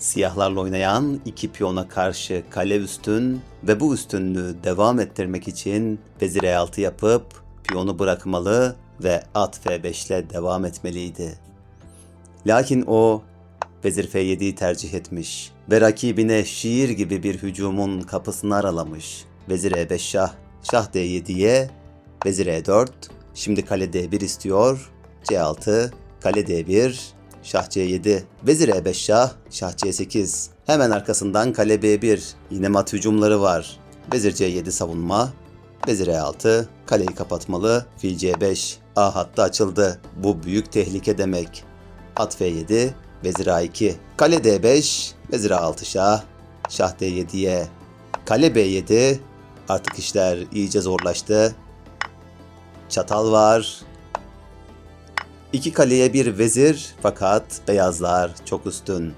Siyahlarla oynayan iki piyona karşı kale üstün ve bu üstünlüğü devam ettirmek için vezir E6 yapıp piyonu bırakmalı ve at F5 ile devam etmeliydi. Lakin o vezir F7'yi tercih etmiş ve rakibine şiir gibi bir hücumun kapısını aralamış. Vezir E5 şah, şah D7'ye, vezir E4, şimdi kale D1 istiyor, C6, kale D1, şah C7, vezir E5 şah, şah C8. Hemen arkasından kale B1, yine mat hücumları var. Vezir C7 savunma, vezir E6, kaleyi kapatmalı, fil C5, A hattı açıldı. Bu büyük tehlike demek. At F7, vezir A2, kale D5, vezir A6 şah, şah D7'ye, kale B7, artık işler iyice zorlaştı. Çatal var. İki kaleye bir vezir fakat beyazlar çok üstün.